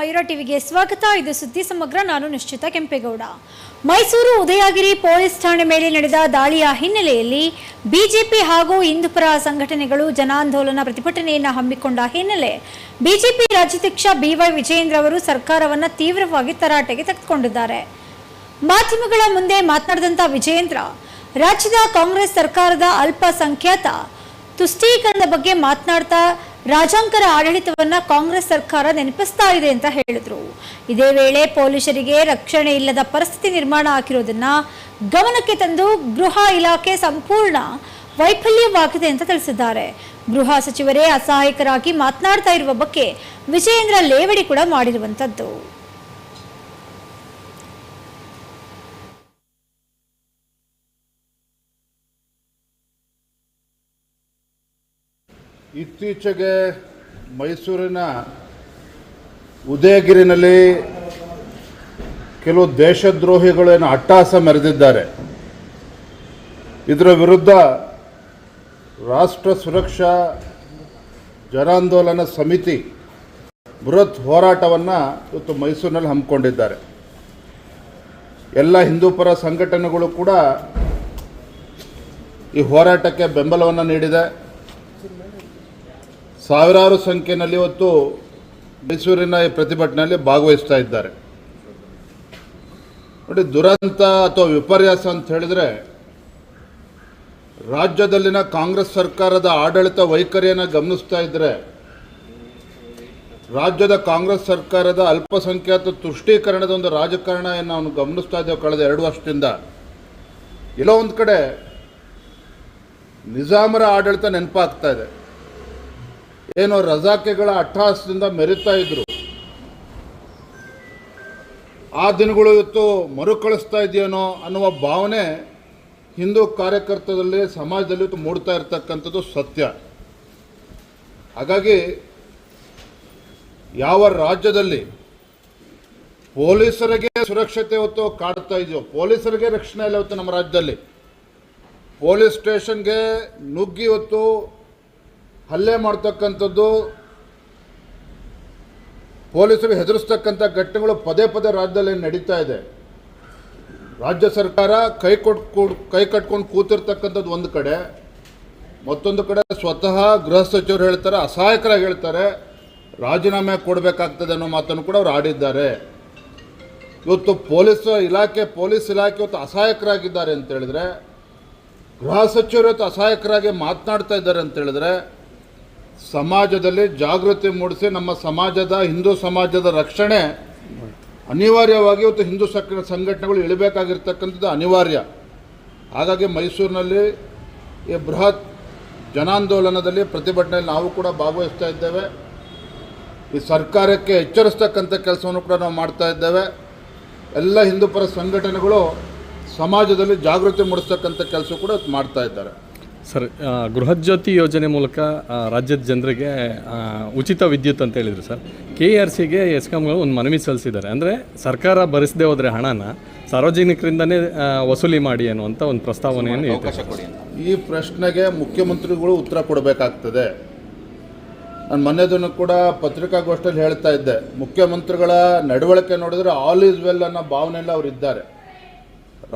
ಮಯೂರ ಟಿವಿಗೆ ಸ್ವಾಗತ. ಇದು ಸುದ್ದಿ ಸಮಗ್ರ, ನಾನು ನಿಶ್ಚಿತ ಕೆಂಪೇಗೌಡ. ಮೈಸೂರು ಉದಯಗಿರಿ ಪೊಲೀಸ್ ಠಾಣೆ ಮೇಲೆ ನಡೆದ ದಾಳಿಯ ಹಿನ್ನೆಲೆಯಲ್ಲಿ ಬಿಜೆಪಿ ಹಾಗೂ ಹಿಂದೂಪರ ಸಂಘಟನೆಗಳು ಜನಾಂದೋಲನ ಪ್ರತಿಭಟನೆಯನ್ನು ಹಮ್ಮಿಕೊಂಡ ಹಿನ್ನೆಲೆ. ಬಿಜೆಪಿ ರಾಜ್ಯಾಧ್ಯಕ್ಷ ಬಿವೈ ವಿಜಯೇಂದ್ರ ಅವರು ಸರ್ಕಾರವನ್ನು ತೀವ್ರವಾಗಿ ತರಾಟೆಗೆ ತೆಗೆದುಕೊಂಡಿದ್ದಾರೆ. ಮಾಧ್ಯಮಗಳ ಮುಂದೆ ಮಾತನಾಡಿದಂಥ ವಿಜಯೇಂದ್ರ, ರಾಜ್ಯದ ಕಾಂಗ್ರೆಸ್ ಸರ್ಕಾರದ ಅಲ್ಪಸಂಖ್ಯಾತ ತುಷ್ಟೀಕರಣದ ಬಗ್ಗೆ ಮಾತನಾಡ್ತಾ ರಾಜಾಂಕರ ಆಡಳಿತವನ್ನ ಕಾಂಗ್ರೆಸ್ ಸರ್ಕಾರ ನೆನಪಿಸ್ತಾ ಇದೆ ಅಂತ ಹೇಳಿದ್ರು. ಇದೇ ವೇಳೆ ಪೊಲೀಸರಿಗೆ ರಕ್ಷಣೆ ಇಲ್ಲದ ಪರಿಸ್ಥಿತಿ ನಿರ್ಮಾಣ ಆಗಿರೋದನ್ನ ಗಮನಕ್ಕೆ ತಂದು ಗೃಹ ಇಲಾಖೆ ಸಂಪೂರ್ಣ ವೈಫಲ್ಯವಾಗಿದೆ ಅಂತ ತಿಳಿಸಿದ್ದಾರೆ. ಗೃಹ ಸಚಿವರೇ ಅಸಹಾಯಕರಾಗಿ ಮಾತನಾಡ್ತಾ ಇರುವ ಬಗ್ಗೆ ವಿಜಯೇಂದ್ರ ಲೇವಡಿ ಕೂಡ ಮಾಡಿರುವಂತದ್ದು. ಇತ್ತೀಚೆಗೆ ಮೈಸೂರಿನ ಉದಯಗಿರಿನಲ್ಲಿ ಕೆಲವು ದೇಶದ್ರೋಹಿಗಳೇನು ಅಟ್ಟಾಸ ಮೆರೆದಿದ್ದಾರೆ. ಇದರ ವಿರುದ್ಧ ರಾಷ್ಟ್ರ ಸುರಕ್ಷಾ ಜನಾಂದೋಲನ ಸಮಿತಿ ಬೃಹತ್ ಹೋರಾಟವನ್ನು ಇವತ್ತು ಮೈಸೂರಿನಲ್ಲಿ ಹಮ್ಮಿಕೊಂಡಿದ್ದಾರೆ. ಎಲ್ಲ ಹಿಂದೂಪರ ಸಂಘಟನೆಗಳು ಕೂಡ ಈ ಹೋರಾಟಕ್ಕೆ ಬೆಂಬಲವನ್ನು ನೀಡಿದೆ. ಸಾವಿರಾರು ಸಂಖ್ಯೆಯಲ್ಲಿ ಇವತ್ತು ಮೈಸೂರಿನ ಪ್ರತಿಭಟನೆಯಲ್ಲಿ ಭಾಗವಹಿಸ್ತಾ ಇದ್ದಾರೆ. ನೋಡಿ, ದುರಂತ ಅಥವಾ ವಿಪರ್ಯಾಸ ಅಂತ ಹೇಳಿದ್ರೆ ರಾಜ್ಯದಲ್ಲಿನ ಕಾಂಗ್ರೆಸ್ ಸರ್ಕಾರದ ಆಡಳಿತ ವೈಖರಿಯನ್ನು ಗಮನಿಸ್ತಾ ಇದ್ರೆ ರಾಜ್ಯದ ಕಾಂಗ್ರೆಸ್ ಸರ್ಕಾರದ ಅಲ್ಪಸಂಖ್ಯಾತ ತುಷ್ಟೀಕರಣದ ಒಂದು ರಾಜಕಾರಣ ನಾವು ಗಮನಿಸ್ತಾ ಇದ್ದೇವೆ ಕಳೆದ ಎರಡು ವರ್ಷದಿಂದ. ಎಲ್ಲೋ ಒಂದು ಕಡೆ ನಿಜಾಮರ ಆಡಳಿತ ನೆನಪಾಗ್ತಾ ಇದೆ. ಏನು ರಜಾಕೆಗಳ ಅಟ್ಟಹಾಸದಿಂದ ಮೆರಿತಾ ಇದ್ರು. ಆ ದಿನಗಳು ಇವತ್ತು ಮರುಕಳಿಸ್ತಾ ಇದೆಯೇನೋ ಅನ್ನುವ ಭಾವನೆ ಹಿಂದೂ ಕಾರ್ಯಕರ್ತದಲ್ಲಿ ಸಮಾಜದಲ್ಲಿ ಇವತ್ತು ಮೂಡ್ತಾ ಇರ್ತಕ್ಕಂಥದ್ದು ಸತ್ಯ. ಹಾಗಾಗಿ ಯಾವ ರಾಜ್ಯದಲ್ಲಿ ಪೊಲೀಸರಿಗೆ ಸುರಕ್ಷತೆ ಇವತ್ತು ಕಾಡ್ತಾ ಇದೆಯೋ, ಪೊಲೀಸರಿಗೆ ರಕ್ಷಣೆ ಇಲ್ಲ ಇವತ್ತು ನಮ್ಮ ರಾಜ್ಯದಲ್ಲಿ. ಪೊಲೀಸ್ ಸ್ಟೇಷನ್ಗೆ ನುಗ್ಗಿ ಇವತ್ತು ಹಲ್ಲೆ ಮಾಡ್ತಕ್ಕಂಥದ್ದು, ಪೊಲೀಸರು ಹೆದರಿಸ್ತಕ್ಕಂಥ ಘಟನೆಗಳು ಪದೇ ಪದೇ ರಾಜ್ಯದಲ್ಲಿ ನಡೀತಾ ಇದೆ. ರಾಜ್ಯ ಸರ್ಕಾರ ಕೈ ಕೊಟ್ಟು ಕೈ ಕಟ್ಕೊಂಡು ಕೂತಿರ್ತಕ್ಕಂಥದ್ದು ಒಂದು ಕಡೆ, ಮತ್ತೊಂದು ಕಡೆ ಸ್ವತಃ ಗೃಹ ಸಚಿವರು ಹೇಳ್ತಾರೆ, ಅಸಹಾಯಕರಾಗಿ ಹೇಳ್ತಾರೆ, ರಾಜೀನಾಮೆ ಕೊಡಬೇಕಾಗ್ತದೆ ಅನ್ನೋ ಮಾತನ್ನು ಕೂಡ ಅವ್ರು ಆಡಿದ್ದಾರೆ. ಇವತ್ತು ಪೊಲೀಸ್ ಇಲಾಖೆ ಪೊಲೀಸ್ ಇಲಾಖೆ ಇವತ್ತು ಅಸಹಾಯಕರಾಗಿದ್ದಾರೆ ಅಂತ ಹೇಳಿದ್ರೆ, ಗೃಹ ಸಚಿವರು ಇವತ್ತು ಅಸಹಾಯಕರಾಗಿ ಮಾತನಾಡ್ತಾ ಇದ್ದಾರೆ ಅಂತ ಹೇಳಿದ್ರೆ ಸಮಾಜದಲ್ಲಿ ಜಾಗೃತಿ ಮೂಡಿಸಿ ನಮ್ಮ ಸಮಾಜದ, ಹಿಂದೂ ಸಮಾಜದ ರಕ್ಷಣೆ ಅನಿವಾರ್ಯವಾಗಿ ಇವತ್ತು ಹಿಂದೂ ಸಕ್, ಸಂಘಟನೆಗಳು ಇಳಿಬೇಕಾಗಿರ್ತಕ್ಕಂಥದ್ದು ಅನಿವಾರ್ಯ. ಹಾಗಾಗಿ ಮೈಸೂರಿನಲ್ಲಿ ಈ ಬೃಹತ್ ಜನಾಂದೋಲನದಲ್ಲಿ ಪ್ರತಿಭಟನೆಯಲ್ಲಿ ನಾವು ಕೂಡ ಭಾಗವಹಿಸ್ತಾ ಇದ್ದೇವೆ. ಈ ಸರ್ಕಾರಕ್ಕೆ ಎಚ್ಚರಿಸ್ತಕ್ಕಂಥ ಕೆಲಸವನ್ನು ಕೂಡ ನಾವು ಮಾಡ್ತಾ ಇದ್ದೇವೆ. ಎಲ್ಲ ಹಿಂದೂಪರ ಸಂಘಟನೆಗಳು ಸಮಾಜದಲ್ಲಿ ಜಾಗೃತಿ ಮೂಡಿಸ್ತಕ್ಕಂಥ ಕೆಲಸ ಕೂಡ ಮಾಡ್ತಾ ಇದ್ದಾರೆ. ಸರ್ ಗೃಹಜ್ಯೋತಿ ಯೋಜನೆ ಮೂಲಕ ರಾಜ್ಯದ ಜನರಿಗೆ ಉಚಿತ ವಿದ್ಯುತ್ ಅಂತ ಹೇಳಿದರು ಸರ್. ಕೆ ಆರ್ ಸಿಗೆ ಎಸ್ಕಾಮ್ಗಳು ಒಂದು ಮನವಿ ಸಲ್ಲಿಸಿದ್ದಾರೆ. ಅಂದರೆ ಸರ್ಕಾರ ಭರಿಸದೆ ಹೋದರೆ ಹಣನ ಸಾರ್ವಜನಿಕರಿಂದನೇ ವಸೂಲಿ ಮಾಡಿ ಅನ್ನುವಂಥ ಒಂದು ಪ್ರಸ್ತಾವನೆಯನ್ನು ಇದೆ ಈ ಪ್ರಶ್ನೆಗೆ ಮುಖ್ಯಮಂತ್ರಿಗಳು ಉತ್ತರ ಕೊಡಬೇಕಾಗ್ತದೆ. ನಾನು ಮೊನ್ನೆದನ್ನು ದಿನ ಕೂಡ ಪತ್ರಿಕಾಗೋಷ್ಠಿಯಲ್ಲಿ ಹೇಳ್ತಾ ಇದ್ದೆ. ಮುಖ್ಯಮಂತ್ರಿಗಳ ನಡವಳಿಕೆ ನೋಡಿದ್ರೆ ಆಲ್ ಈಸ್ ವೆಲ್ ಅನ್ನೋ ಭಾವನೆಯಲ್ಲಿ ಅವರು ಇದ್ದಾರೆ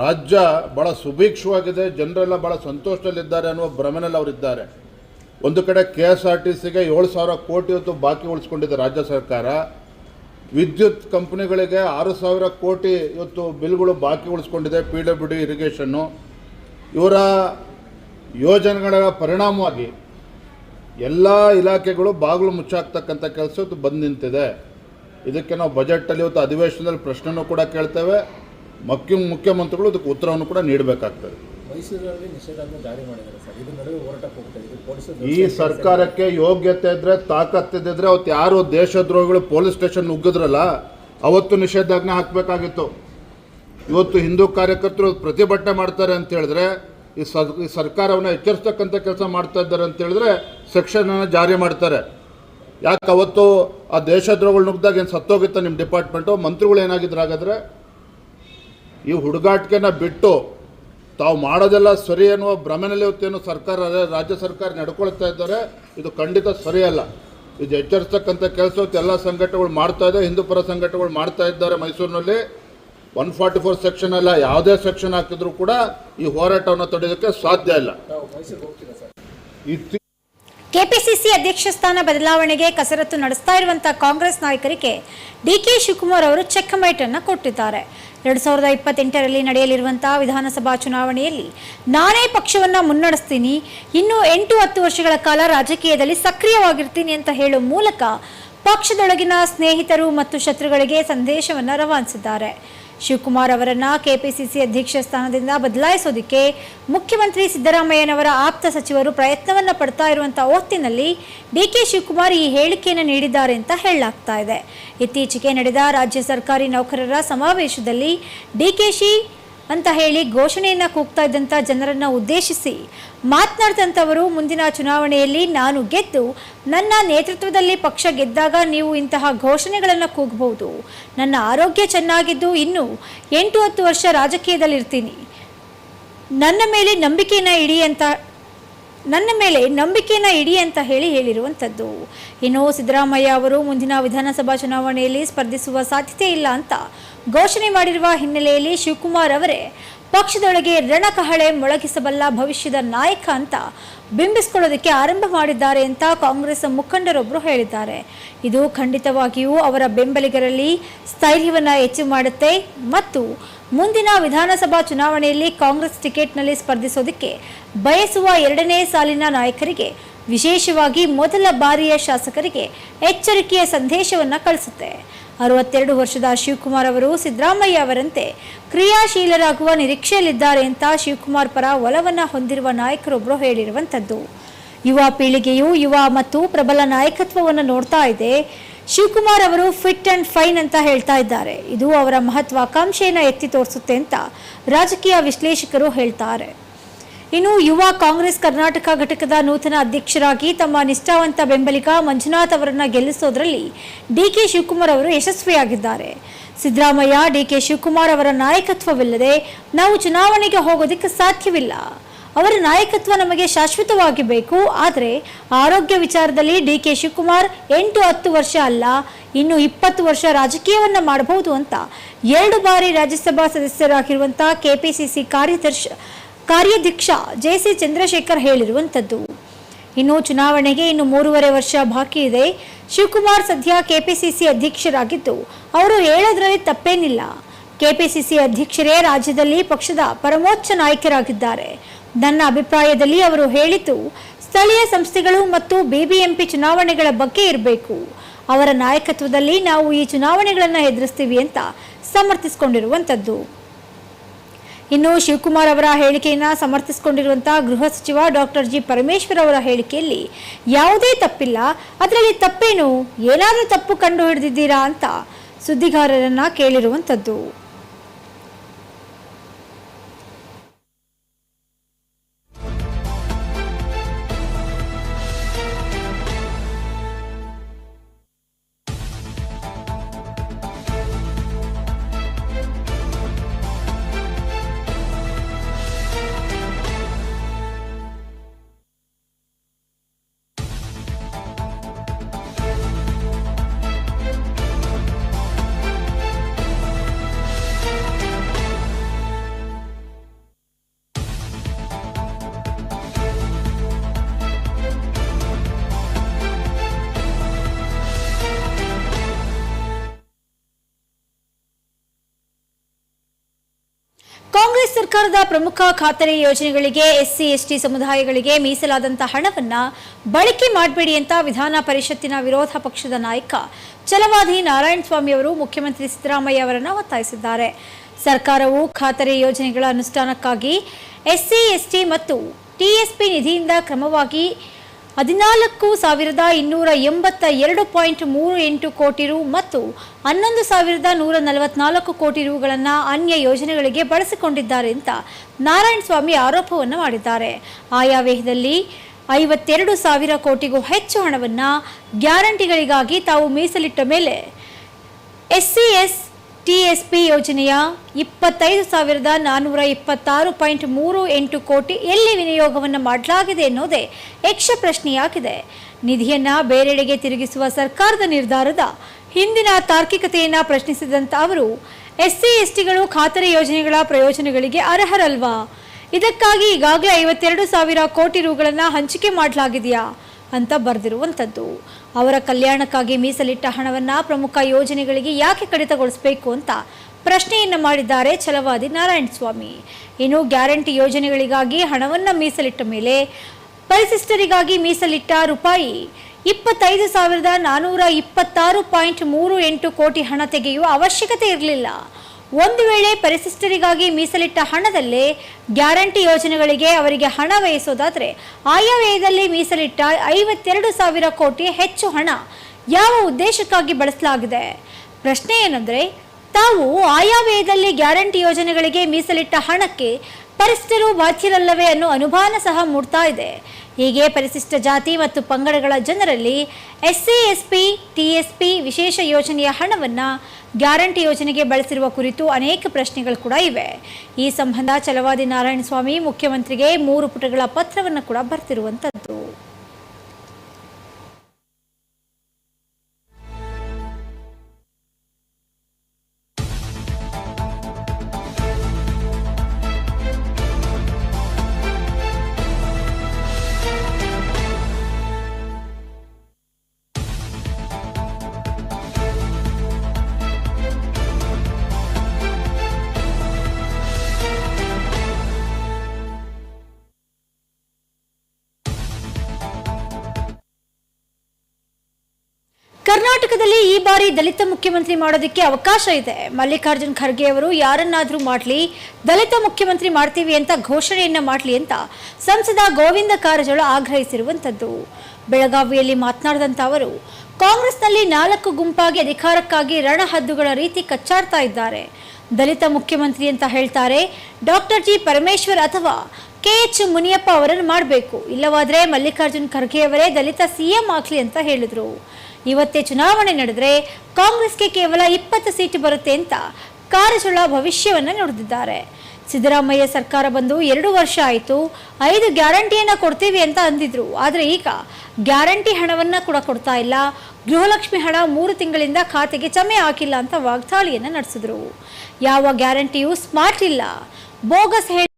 ರಾಜ್ಯ ಭಾಳ ಸುಭೀಕ್ಷವಾಗಿದೆ, ಜನರೆಲ್ಲ ಭಾಳ ಸಂತೋಷದಲ್ಲಿದ್ದಾರೆ ಅನ್ನುವ ಭ್ರಮೆನಲ್ಲಿ ಅವರಿದ್ದಾರೆ. ಒಂದು ಕಡೆ ಕೆ ಎಸ್ ಆರ್ ಟಿ ಸಿಗೆ ಏಳು ಸಾವಿರ ಕೋಟಿ ಹೊತ್ತು ಬಾಕಿ ಉಳಿಸ್ಕೊಂಡಿದೆ ರಾಜ್ಯ ಸರ್ಕಾರ. ವಿದ್ಯುತ್ ಕಂಪ್ನಿಗಳಿಗೆ ಆರು ಸಾವಿರ ಕೋಟಿ ಇವತ್ತು ಬಿಲ್ಗಳು ಬಾಕಿ ಉಳಿಸ್ಕೊಂಡಿದೆ, ಪಿ ಡಬ್ಲ್ಯೂ ಡಿ ಇರಿಗೇಷನ್ನು. ಇವರ ಯೋಜನೆಗಳ ಪರಿಣಾಮವಾಗಿ ಎಲ್ಲ ಇಲಾಖೆಗಳು ಬಾಗಿಲು ಮುಚ್ಚಾಕ್ತಕ್ಕಂಥ ಕೆಲಸ ಇವತ್ತು ಬಂದು ನಿಂತಿದೆ. ಇದಕ್ಕೆ ನಾವು ಬಜೆಟಲ್ಲಿ ಇವತ್ತು ಅಧಿವೇಶನದಲ್ಲಿ ಪ್ರಶ್ನೆನೂ ಕೂಡ ಕೇಳ್ತೇವೆ. ಮುಖ್ಯ ಮುಖ್ಯಮಂತ್ರಿಗಳು ಅದಕ್ಕೆ ಉತ್ತರವನ್ನು ಕೂಡ ನೀಡಬೇಕಾಗ್ತದೆ. ಈ ಸರ್ಕಾರಕ್ಕೆ ಯೋಗ್ಯತೆ ಇದ್ರೆ ತಾಕತ್ತಿದ್ರೆ ಅವತ್ತು ಯಾರು ದೇಶದ್ರೋಹಿಗಳು ಪೊಲೀಸ್ ಸ್ಟೇಷನ್ ನುಗ್ಗಿದ್ರಲ್ಲ ಅವತ್ತು ನಿಷೇಧಾಜ್ಞೆ ಹಾಕಬೇಕಾಗಿತ್ತು. ಇವತ್ತು ಹಿಂದೂ ಕಾರ್ಯಕರ್ತರು ಪ್ರತಿಭಟನೆ ಮಾಡ್ತಾರೆ ಅಂತ ಹೇಳಿದ್ರೆ ಈ ಸರ್ ಈ ಸರ್ಕಾರವನ್ನು ಎಚ್ಚರಿಸ್ತಕ್ಕಂಥ ಕೆಲಸ ಮಾಡ್ತಾ ಇದ್ದಾರೆ ಅಂತ ಹೇಳಿದ್ರೆ ಸೆಕ್ಷನನ್ನು ಜಾರಿ ಮಾಡ್ತಾರೆ. ಯಾಕೆ ಅವತ್ತು ಆ ದೇಶದ್ರೋಹಗಳು ನುಗ್ದಾಗ ಏನು ಸತ್ತೋಗಿತ್ತ ನಿಮ್ಮ ಡಿಪಾರ್ಟ್ಮೆಂಟು? ಮಂತ್ರಿಗಳು ಏನಾಗಿದ್ರು ಹಾಗಾದ್ರೆ ಈ ಹುಡುಗಾಟಿಕೆನ ಬಿಟ್ಟು ತಾವು ಮಾಡೋದೆಲ್ಲ ಸರಿ ಅನ್ನುವ ಭ್ರಮೆನಲ್ಲಿ ಇವತ್ತೇನು ಸರ್ಕಾರ ರಾಜ್ಯ ಸರ್ಕಾರ ನಡ್ಕೊಳ್ತಾ ಇದ್ದಾರೆ, ಇದು ಖಂಡಿತ ಸರಿಯಲ್ಲ ಇದು ಎಚ್ಚರಿಸ್ತಕ್ಕಂಥ ಕೆಲಸ ಎಲ್ಲ ಸಂಘಟನೆಗಳು ಮಾಡ್ತಾ ಇದೆ, ಹಿಂದೂ ಪರ ಸಂಘಟನೆಗಳು ಮಾಡ್ತಾ ಇದ್ದಾರೆ ಮೈಸೂರಿನಲ್ಲಿ. ಒನ್ ಫಾರ್ಟಿ ಫೋರ್ ಸೆಕ್ಷನ್ ಅಲ್ಲ, ಯಾವುದೇ ಸೆಕ್ಷನ್ ಹಾಕಿದ್ರು ಕೂಡ ಈ ಹೋರಾಟವನ್ನು ತಡೆಯೋದಕ್ಕೆ ಸಾಧ್ಯ ಇಲ್ಲ. ಸರ್ ಕೆಪಿಸಿಸಿ ಅಧ್ಯಕ್ಷ ಸ್ಥಾನ ಬದಲಾವಣೆಗೆ ಕಸರತ್ತು ನಡೆಸ್ತಾ ಇರುವಂತಹ ಕಾಂಗ್ರೆಸ್ ನಾಯಕರಿಗೆ ಡಿಕೆ ಶಿವಕುಮಾರ್ ಅವರು ಚೆಕ್ ಮೈಟ್ ಅನ್ನು ಕೊಟ್ಟಿದ್ದಾರೆ. ಎರಡು ಸಾವಿರದ ಇಪ್ಪತ್ತೆಂಟರಲ್ಲಿ ನಡೆಯಲಿರುವಂತಹ ವಿಧಾನಸಭಾ ಚುನಾವಣೆಯಲ್ಲಿ ನಾನೇ ಪಕ್ಷವನ್ನ ಮುನ್ನಡೆಸ್ತೀನಿ, ಇನ್ನು ಎಂಟು ಹತ್ತು ವರ್ಷಗಳ ಕಾಲ ರಾಜಕೀಯದಲ್ಲಿ ಸಕ್ರಿಯವಾಗಿರ್ತೀನಿ ಅಂತ ಹೇಳುವ ಮೂಲಕ ಪಕ್ಷದೊಳಗಿನ ಸ್ನೇಹಿತರು ಮತ್ತು ಶತ್ರುಗಳಿಗೆ ಸಂದೇಶವನ್ನ ರವಾನಿಸಿದ್ದಾರೆ. ಶಿವಕುಮಾರ್ ಅವರನ್ನ ಕೆಪಿಸಿಸಿ ಅಧ್ಯಕ್ಷ ಸ್ಥಾನದಿಂದ ಬದಲಾಯಿಸೋದಕ್ಕೆ ಮುಖ್ಯಮಂತ್ರಿ ಸಿದ್ದರಾಮಯ್ಯನವರ ಆಪ್ತ ಸಚಿವರು ಪ್ರಯತ್ನವನ್ನ ಪಡ್ತಾ ಇರುವಂತಹ ಹೊತ್ತಿನಲ್ಲಿ ಡಿಕೆ ಶಿವಕುಮಾರ್ ಈ ಹೇಳಿಕೆಯನ್ನು ನೀಡಿದ್ದಾರೆ ಅಂತ ಹೇಳಲಾಗ್ತಾ ಇದೆ. ಇತ್ತೀಚೆಗೆ ನಡೆದ ರಾಜ್ಯ ಸರ್ಕಾರಿ ನೌಕರರ ಸಮಾವೇಶದಲ್ಲಿ ಡಿಕೆಶಿ ಅಂತ ಹೇಳಿ ಘೋಷಣೆಯನ್ನು ಕೂಗ್ತಾ ಇದ್ದಂಥ ಜನರನ್ನು ಉದ್ದೇಶಿಸಿ ಮಾತನಾಡಿದಂಥವರು ಮುಂದಿನ ಚುನಾವಣೆಯಲ್ಲಿ ನಾನು ಗೆದ್ದು ನನ್ನ ನೇತೃತ್ವದಲ್ಲಿ ಪಕ್ಷ ಗೆದ್ದಾಗ ನೀವು ಇಂತಹ ಘೋಷಣೆಗಳನ್ನು ಕೂಗಬಹುದು. ನನ್ನ ಆರೋಗ್ಯ ಚೆನ್ನಾಗಿದ್ದು ಇನ್ನೂ ಎಂಟು ಹತ್ತು ವರ್ಷ ರಾಜಕೀಯದಲ್ಲಿರ್ತೀನಿ. ನನ್ನ ಮೇಲೆ ನಂಬಿಕೆಯನ್ನು ಇಡಿ ಅಂತ ನನ್ನ ಮೇಲೆ ನಂಬಿಕೆನ ಇಡಿ ಅಂತ ಹೇಳಿ ಹೇಳಿರುವಂಥದ್ದು. ಇನ್ನು ಸಿದ್ದರಾಮಯ್ಯ ಅವರು ಮುಂದಿನ ವಿಧಾನಸಭಾ ಚುನಾವಣೆಯಲ್ಲಿ ಸ್ಪರ್ಧಿಸುವ ಸಾಧ್ಯತೆ ಇಲ್ಲ ಅಂತ ಘೋಷಣೆ ಮಾಡಿರುವ ಹಿನ್ನೆಲೆಯಲ್ಲಿ ಶಿವಕುಮಾರ್ ಅವರೇ ಪಕ್ಷದೊಳಗೆ ರಣಕಹಳೆ ಮೊಳಗಿಸಬಲ್ಲ ಭವಿಷ್ಯದ ನಾಯಕ ಅಂತ ಬಿಂಬಿಸ್ಕೊಳ್ಳೋದಕ್ಕೆ ಆರಂಭ ಮಾಡಿದ್ದಾರೆ ಅಂತ ಕಾಂಗ್ರೆಸ್ ಮುಖಂಡರೊಬ್ಬರು ಹೇಳಿದ್ದಾರೆ. ಇದು ಖಂಡಿತವಾಗಿಯೂ ಅವರ ಬೆಂಬಲಿಗರಲ್ಲಿ ಸ್ಥೈರ್ಯವನ್ನು ಹೆಚ್ಚು ಮಾಡುತ್ತೆ ಮತ್ತು ಮುಂದಿನ ವಿಧಾನಸಭಾ ಚುನಾವಣೆಯಲ್ಲಿ ಕಾಂಗ್ರೆಸ್ ಟಿಕೆಟ್ನಲ್ಲಿ ಸ್ಪರ್ಧಿಸೋದಕ್ಕೆ ಬಯಸುವ ಎರಡನೇ ಸಾಲಿನ ನಾಯಕರಿಗೆ, ವಿಶೇಷವಾಗಿ ಮೊದಲ ಬಾರಿಯ ಶಾಸಕರಿಗೆ ಎಚ್ಚರಿಕೆಯ ಸಂದೇಶವನ್ನು ಕಳಿಸುತ್ತೆ. ಅರವತ್ತೆರಡು ವರ್ಷದ ಶಿವಕುಮಾರ್ ಅವರು ಸಿದ್ದರಾಮಯ್ಯ ಅವರಂತೆ ಕ್ರಿಯಾಶೀಲರಾಗುವ ನಿರೀಕ್ಷೆಯಲ್ಲಿದ್ದಾರೆ ಅಂತ ಶಿವಕುಮಾರ್ ಪರ ಒಲವನ್ನ ಹೊಂದಿರುವ ನಾಯಕರೊಬ್ಬರು ಹೇಳಿರುವಂಥದ್ದು. ಯುವ ಪೀಳಿಗೆಯು ಯುವ ಮತ್ತು ಪ್ರಬಲ ನಾಯಕತ್ವವನ್ನು ನೋಡ್ತಾ ಇದೆ. ಶಿವಕುಮಾರ್ ಅವರು ಫಿಟ್ ಅಂಡ್ ಫೈನ್ ಅಂತ ಹೇಳ್ತಾ ಇದ್ದಾರೆ. ಇದು ಅವರ ಮಹತ್ವಾಕಾಂಕ್ಷೆಯನ್ನು ಎತ್ತಿ ತೋರಿಸುತ್ತೆ ಅಂತ ರಾಜಕೀಯ ವಿಶ್ಲೇಷಕರು ಹೇಳ್ತಾರೆ. ಇನ್ನು ಯುವ ಕಾಂಗ್ರೆಸ್ ಕರ್ನಾಟಕ ಘಟಕದ ನೂತನ ಅಧ್ಯಕ್ಷರಾಗಿ ತಮ್ಮ ನಿಷ್ಠಾವಂತ ಬೆಂಬಲಿಗ ಮಂಜುನಾಥ್ ಅವರನ್ನ ಗೆಲ್ಲಿಸೋದ್ರಲ್ಲಿ ಡಿಕೆ ಶಿವಕುಮಾರ್ ಅವರು ಯಶಸ್ವಿಯಾಗಿದ್ದಾರೆ. ಸಿದ್ದರಾಮಯ್ಯ, ಡಿಕೆ ಶಿವಕುಮಾರ್ ಅವರ ನಾಯಕತ್ವವಿಲ್ಲದೆ ನಾವು ಚುನಾವಣೆಗೆ ಹೋಗೋದಕ್ಕೆ ಸಾಧ್ಯವಿಲ್ಲ. ಅವರ ನಾಯಕತ್ವ ನಮಗೆ ಶಾಶ್ವತವಾಗಿ ಬೇಕು ಆದರೆ ಆರೋಗ್ಯ ವಿಚಾರದಲ್ಲಿ ಡಿ ಕೆ ಶಿವಕುಮಾರ್ ಎಂಟು ಹತ್ತು ವರ್ಷ ಅಲ್ಲ, ಇನ್ನು ಇಪ್ಪತ್ತು ವರ್ಷ ರಾಜಕೀಯವನ್ನ ಮಾಡಬಹುದು ಅಂತ ಎರಡು ಬಾರಿ ರಾಜ್ಯಸಭಾ ಸದಸ್ಯರಾಗಿರುವಂಥ ಕೆಪಿಸಿಸಿ ಕಾರ್ಯದರ್ಶಿ ಕಾರ್ಯಾಧ್ಯಕ್ಷ ಜೆಸಿ ಚಂದ್ರಶೇಖರ್ ಹೇಳಿರುವಂಥದ್ದು. ಇನ್ನು ಚುನಾವಣೆಗೆ ಇನ್ನು ಮೂರುವರೆ ವರ್ಷ ಬಾಕಿ ಇದೆ. ಶಿವಕುಮಾರ್ ಸದ್ಯ ಕೆಪಿಸಿಸಿ ಅಧ್ಯಕ್ಷರಾಗಿದ್ದು, ಅವರು ಹೇಳೋದ್ರಲ್ಲಿ ತಪ್ಪೇನಿಲ್ಲ. ಕೆಪಿಸಿಸಿ ಅಧ್ಯಕ್ಷರೇ ರಾಜ್ಯದಲ್ಲಿ ಪಕ್ಷದ ಪರಮೋಚ್ಚ ನಾಯಕರಾಗಿದ್ದಾರೆ. ನನ್ನ ಅಭಿಪ್ರಾಯದಲ್ಲಿ ಅವರು ಹೇಳಿದ್ದು, ಸ್ಥಳೀಯ ಸಂಸ್ಥೆಗಳು ಮತ್ತು ಬಿಬಿಎಂಪಿ ಚುನಾವಣೆಗಳ ಬಗ್ಗೆ ಇರಬೇಕು. ಅವರ ನಾಯಕತ್ವದಲ್ಲಿ ನಾವು ಈ ಚುನಾವಣೆಗಳನ್ನು ಎದುರಿಸ್ತೀವಿ ಅಂತ ಸಮರ್ಥಿಸಿಕೊಂಡಿರುವಂಥದ್ದು. ಇನ್ನು ಶಿವಕುಮಾರ್ ಅವರ ಹೇಳಿಕೆಯನ್ನು ಸಮರ್ಥಿಸಿಕೊಂಡಿರುವಂತಹ ಗೃಹ ಸಚಿವ ಡಾಕ್ಟರ್ ಜಿ ಪರಮೇಶ್ವರ್ ಅವರ ಹೇಳಿಕೆಯಲ್ಲಿ ಯಾವುದೇ ತಪ್ಪಿಲ್ಲ. ಅದರಲ್ಲಿ ತಪ್ಪೇನು? ಏನಾದರೂ ತಪ್ಪು ಕಂಡು ಹಿಡಿದಿದ್ದೀರಾ ಅಂತ ಸುದ್ದಿಗಾರರನ್ನ ಕೇಳಿರುವಂಥದ್ದು ಸರ್ಕಾರದ ಪ್ರಮುಖ ಖಾತರಿ ಯೋಜನೆಗಳಿಗೆ ಎಸ್ಸಿ, ಎಸ್ಟಿ ಸಮುದಾಯಗಳಿಗೆ ಮೀಸಲಾದಂತ ಹಣವನ್ನ ಬಳಕೆ ಮಾಡಬೇಡಿ ಅಂತ ವಿಧಾನ ಪರಿಷತ್ತಿನ ವಿರೋಧ ಪಕ್ಷದ ನಾಯಕ ಛಲವಾದಿ ನಾರಾಯಣಸ್ವಾಮಿ ಅವರು ಮುಖ್ಯಮಂತ್ರಿ ಸಿದ್ದರಾಮಯ್ಯ ಅವರನ್ನು ಒತ್ತಾಯಿಸಿದ್ದಾರೆ. ಸರ್ಕಾರವು ಖಾತರಿ ಯೋಜನೆಗಳ ಅನುಷ್ಠಾನಕ್ಕಾಗಿ ಎಸ್ಸಿ, ಎಸ್ಟಿ ಮತ್ತು ಟಿಎಸ್ಪಿ ನಿಧಿಯಿಂದ ಕ್ರಮವಾಗಿ ಹದಿನಾಲ್ಕು ಸಾವಿರದ ಇನ್ನೂರ ಎಂಬತ್ತ ಎರಡು ಪಾಯಿಂಟ್ ಮೂರು ಎಂಟು ಕೋಟಿ ರು ಮತ್ತು ಹನ್ನೊಂದು ಸಾವಿರದ ನೂರ ನಲವತ್ನಾಲ್ಕು ಕೋಟಿ ರುಗಳನ್ನು ಅನ್ಯ ಯೋಜನೆಗಳಿಗೆ ಬಳಸಿಕೊಂಡಿದ್ದಾರೆ ಅಂತ ನಾರಾಯಣ ಸ್ವಾಮಿ ಆರೋಪವನ್ನು ಮಾಡಿದ್ದಾರೆ. ಆಯಾ ವ್ಯಯದಲ್ಲಿ ಐವತ್ತೆರಡು ಸಾವಿರ ಕೋಟಿಗೂ ಹೆಚ್ಚು ಹಣವನ್ನು ಗ್ಯಾರಂಟಿಗಳಿಗಾಗಿ ತಾವು ಮೀಸಲಿಟ್ಟ ಮೇಲೆ ಎಸ್ ಸಿ ಎಸ್ ಟಿಎಸ್ಪಿ ಯೋಜನೆಯ ಇಪ್ಪತ್ತೈದು ಸಾವಿರದ ನಾನ್ನೂರ ಇಪ್ಪತ್ತಾರು ಪಾಯಿಂಟ್ ಮೂರು ಎಂಟು ಕೋಟಿ ಎಲ್ಲಿ ವಿನಿಯೋಗವನ್ನು ಮಾಡಲಾಗಿದೆ ಎನ್ನುವುದೇ ಯಕ್ಷ ಪ್ರಶ್ನೆಯಾಗಿದೆ. ನಿಧಿಯನ್ನು ಬೇರೆಡೆಗೆ ತಿರುಗಿಸುವ ಸರ್ಕಾರದ ನಿರ್ಧಾರದ ಹಿಂದಿನ ತಾರ್ಕಿಕತೆಯನ್ನು ಪ್ರಶ್ನಿಸಿದಂಥ ಅವರು, ಎಸ್ಸಿ, ಎಸ್ಟಿಗಳು ಖಾತರಿ ಯೋಜನೆಗಳ ಪ್ರಯೋಜನಗಳಿಗೆ ಅರ್ಹರಲ್ವಾ? ಇದಕ್ಕಾಗಿ ಈಗಾಗಲೇ ಐವತ್ತೆರಡು ಸಾವಿರ ಕೋಟಿ ರುಗಳನ್ನು ಹಂಚಿಕೆ ಮಾಡಲಾಗಿದೆಯಾ? ಅಂತ ಬರೆದಿರುವಂಥದ್ದು. ಅವರ ಕಲ್ಯಾಣಕ್ಕಾಗಿ ಮೀಸಲಿಟ್ಟ ಹಣವನ್ನು ಪ್ರಮುಖ ಯೋಜನೆಗಳಿಗೆ ಯಾಕೆ ಕಡಿತಗೊಳಿಸಬೇಕು ಅಂತ ಪ್ರಶ್ನೆಯನ್ನು ಮಾಡಿದ್ದಾರೆ ಛಲವಾದಿ ನಾರಾಯಣಸ್ವಾಮಿ ಇನ್ನು ಗ್ಯಾರಂಟಿ ಯೋಜನೆಗಳಿಗಾಗಿ ಹಣವನ್ನು ಮೀಸಲಿಟ್ಟ ಮೇಲೆ ಪರಿಶಿಷ್ಟರಿಗಾಗಿ ಮೀಸಲಿಟ್ಟ ರೂಪಾಯಿ ಇಪ್ಪತ್ತೈದು ಸಾವಿರದ ನಾನ್ನೂರ ಇಪ್ಪತ್ತಾರು ಪಾಯಿಂಟ್ ಮೂರು ಎಂಟು ಕೋಟಿ ಹಣ ತೆಗೆಯುವ ಅವಶ್ಯಕತೆ ಇರಲಿಲ್ಲ. ಒಂದು ವೇಳೆ ಪರಿಶಿಷ್ಟರಿಗಾಗಿ ಮೀಸಲಿಟ್ಟ ಹಣದಲ್ಲೇ ಗ್ಯಾರಂಟಿ ಯೋಜನೆಗಳಿಗೆ ಅವರಿಗೆ ಹಣ ವಹಿಸೋದಾದರೆ ಆಯಾ ವ್ಯಯದಲ್ಲಿ ಮೀಸಲಿಟ್ಟ ಐವತ್ತೆರಡು ಸಾವಿರ ಕೋಟಿ ಹೆಚ್ಚು ಹಣ ಯಾವ ಉದ್ದೇಶಕ್ಕಾಗಿ ಬಳಸಲಾಗಿದೆ? ಪ್ರಶ್ನೆ ಏನಂದರೆ, ತಾವು ಆಯಾ ವ್ಯಯದಲ್ಲಿ ಗ್ಯಾರಂಟಿ ಯೋಜನೆಗಳಿಗೆ ಮೀಸಲಿಟ್ಟ ಹಣಕ್ಕೆ ಪರಿಶಿಷ್ಟರು ಬಾಧ್ಯರಲ್ಲವೇ ಅನ್ನೋ ಅನುಮಾನ ಸಹ ಮೂಡ್ತಾ ಇದೆ. ಹೀಗೆ ಪರಿಶಿಷ್ಟ ಜಾತಿ ಮತ್ತು ಪಂಗಡಗಳ ಜನರಲ್ಲಿ ಎಸ್ಸಿ ಎಸ್ಪಿ ಟಿಎಸ್ಪಿ ವಿಶೇಷ ಯೋಜನೆಯ ಹಣವನ್ನು ಗ್ಯಾರಂಟಿ ಯೋಜನೆಗೆ ಬಳಸಿರುವ ಕುರಿತು ಅನೇಕ ಪ್ರಶ್ನೆಗಳು ಕೂಡ ಇವೆ. ಈ ಸಂಬಂಧ ಚಲವಾದಿ ನಾರಾಯಣಸ್ವಾಮಿ ಮುಖ್ಯಮಂತ್ರಿಗೆ ಮೂರು ಪುಟಗಳ ಪತ್ರವನ್ನು ಕೂಡ ಬರ್ತಿರುವಂಥದ್ದು ಕರ್ನಾಟಕದಲ್ಲಿ ಈ ಬಾರಿ ದಲಿತ ಮುಖ್ಯಮಂತ್ರಿ ಮಾಡೋದಕ್ಕೆ ಅವಕಾಶ ಇದೆ. ಮಲ್ಲಿಕಾರ್ಜುನ್ ಖರ್ಗೆ ಅವರು ಯಾರನ್ನಾದ್ರೂ ಮಾಡಲಿ, ದಲಿತ ಮುಖ್ಯಮಂತ್ರಿ ಮಾಡ್ತೀವಿ ಅಂತ ಘೋಷಣೆಯನ್ನ ಮಾಡಲಿ ಅಂತ ಸಂಸದ ಗೋವಿಂದ ಕಾರಜೋಳ ಆಗ್ರಹಿಸಿರುವಂಥದ್ದು. ಬೆಳಗಾವಿಯಲ್ಲಿ ಮಾತನಾಡಿದಂಥ ಅವರು, ಕಾಂಗ್ರೆಸ್ನಲ್ಲಿ ನಾಲ್ಕು ಗುಂಪಾಗಿ ಅಧಿಕಾರಕ್ಕಾಗಿ ರಣಹದ್ದುಗಳ ರೀತಿ ಕಚ್ಚಾಡ್ತಾ ಇದ್ದಾರೆ. ದಲಿತ ಮುಖ್ಯಮಂತ್ರಿ ಅಂತ ಹೇಳ್ತಾರೆ, ಡಾಕ್ಟರ್ ಜಿ ಪರಮೇಶ್ವರ್ ಅಥವಾ ಕೆ ಎಚ್ ಮುನಿಯಪ್ಪ ಅವರನ್ನು ಮಾಡಬೇಕು. ಇಲ್ಲವಾದರೆ ಮಲ್ಲಿಕಾರ್ಜುನ್ ಖರ್ಗೆ ಅವರೇ ದಲಿತ ಸಿಎಂ ಆಗಲಿ ಅಂತ ಹೇಳಿದ್ರು. ಇವತ್ತೇ ಚುನಾವಣೆ ನಡೆದರೆ ಕಾಂಗ್ರೆಸ್ಗೆ ಕೇವಲ ಇಪ್ಪತ್ತು ಸೀಟು ಬರುತ್ತೆ ಅಂತ ಕಾರಜೋಳ ಭವಿಷ್ಯವನ್ನು ನುಡಿದಿದ್ದಾರೆ. ಸಿದ್ದರಾಮಯ್ಯ ಸರ್ಕಾರ ಬಂದು ಎರಡು ವರ್ಷ ಆಯಿತು, ಐದು ಗ್ಯಾರಂಟಿಯನ್ನ ಕೊಡ್ತೀವಿ ಅಂತ ಅಂದಿದ್ರು. ಆದರೆ ಈಗ ಗ್ಯಾರಂಟಿ ಹಣವನ್ನ ಕೂಡ ಕೊಡ್ತಾ ಇಲ್ಲ. ಗೃಹಲಕ್ಷ್ಮಿ ಹಣ ಮೂರು ತಿಂಗಳಿಂದ ಖಾತೆಗೆ ಜಮೆ ಹಾಕಿಲ್ಲ ಅಂತ ವಾಗ್ದಾಳಿಯನ್ನು ನಡೆಸಿದ್ರು. ಯಾವ ಗ್ಯಾರಂಟಿಯೂ ಸ್ಮಾರ್ಟ್ ಇಲ್ಲ. ಬೋಗಸ್ ಹೇಳಿ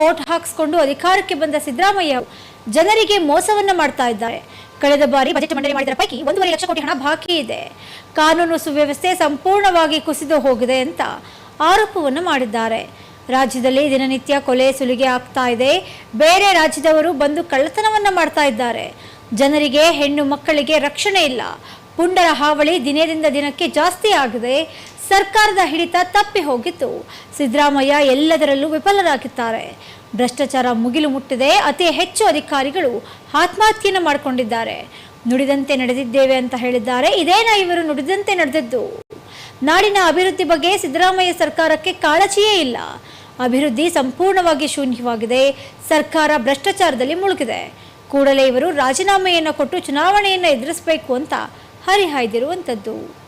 ಓಟ್ ಹಾಕಿಸ್ಕೊಂಡು ಅಧಿಕಾರಕ್ಕೆ ಬಂದ ಸಿದ್ದರಾಮಯ್ಯ ಜನರಿಗೆ ಮೋಸವನ್ನು ಮಾಡ್ತಾ ಇದ್ದಾರೆ. ಕಳೆದ ಬಾರಿ ಬಜೆಟ್ ಮಂಡನೆ ಮಾಡಿದ ಪೈಕಿ ಒಂದೂವರೆ ಲಕ್ಷ ಕೋಟಿ ಹಣ ಬಾಕಿ ಇದೆ. ಕಾನೂನು ಸುವ್ಯವಸ್ಥೆ ಸಂಪೂರ್ಣವಾಗಿ ಕುಸಿದು ಹೋಗಿದೆ ಅಂತ ಆರೋಪವನ್ನು ಮಾಡಿದ್ದಾರೆ. ರಾಜ್ಯದಲ್ಲಿ ದಿನನಿತ್ಯ ಕೊಲೆ ಸುಲಿಗೆ ಆಗ್ತಾ ಇದೆ. ಬೇರೆ ರಾಜ್ಯದವರು ಬಂದು ಕಳ್ಳತನವನ್ನ ಮಾಡ್ತಾ ಇದ್ದಾರೆ. ಜನರಿಗೆ, ಹೆಣ್ಣು ಮಕ್ಕಳಿಗೆ ರಕ್ಷಣೆ ಇಲ್ಲ. ಪುಂಡರ ಹಾವಳಿ ದಿನದಿಂದ ದಿನಕ್ಕೆ ಜಾಸ್ತಿ ಆಗಿದೆ. ಸರ್ಕಾರದ ಹಿಡಿತ ತಪ್ಪಿ ಹೋಗಿತ್ತು. ಸಿದ್ದರಾಮಯ್ಯ ಎಲ್ಲದರಲ್ಲೂ ವಿಫಲರಾಗಿದ್ದಾರೆ. ಭ್ರಷ್ಟಾಚಾರ ಮುಗಿಲು ಮುಟ್ಟಿದೆ, ಅತಿ ಹೆಚ್ಚು ಅಧಿಕಾರಿಗಳು ಆತ್ಮಹತ್ಯೆಯನ್ನು ಮಾಡಿಕೊಂಡಿದ್ದಾರೆ. ನುಡಿದಂತೆ ನಡೆದಿದ್ದೇವೆ ಅಂತ ಹೇಳಿದ್ದಾರೆ. ಇದೇನ ಇವರು ನುಡಿದಂತೆ ನಡೆದದ್ದು. ನಾಡಿನ ಅಭಿವೃದ್ಧಿ ಬಗ್ಗೆ ಸಿದ್ದರಾಮಯ್ಯ ಸರ್ಕಾರಕ್ಕೆ ಕಾಳಜಿಯೇ ಇಲ್ಲ. ಅಭಿವೃದ್ಧಿ ಸಂಪೂರ್ಣವಾಗಿ ಶೂನ್ಯವಾಗಿದೆ. ಸರ್ಕಾರ ಭ್ರಷ್ಟಾಚಾರದಲ್ಲಿ ಮುಳುಗಿದೆ. ಕೂಡಲೇ ಇವರು ರಾಜೀನಾಮೆಯನ್ನು ಕೊಟ್ಟು ಚುನಾವಣೆಯನ್ನು ಎದುರಿಸಬೇಕು ಅಂತ ಹರಿಹಾಯ್ದಿರುವಂಥದ್ದು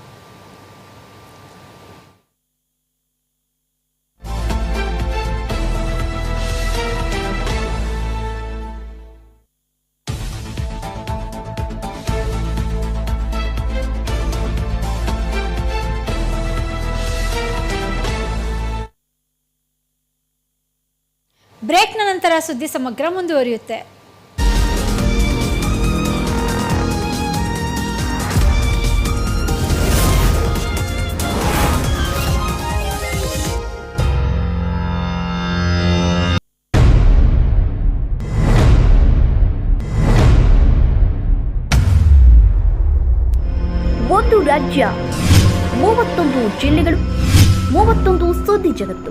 ಬ್ರೇಕ್ನ ನಂತರ ಸುದ್ದಿ ಸಮಗ್ರ ಮುಂದುವರಿಯುತ್ತೆ. ರಾಜ್ಯ ಮೂವತ್ತೊಂದು ಜಿಲ್ಲೆಗಳು ಮೂವತ್ತೊಂದು ಸುದ್ದಿ ಜಗತ್ತು.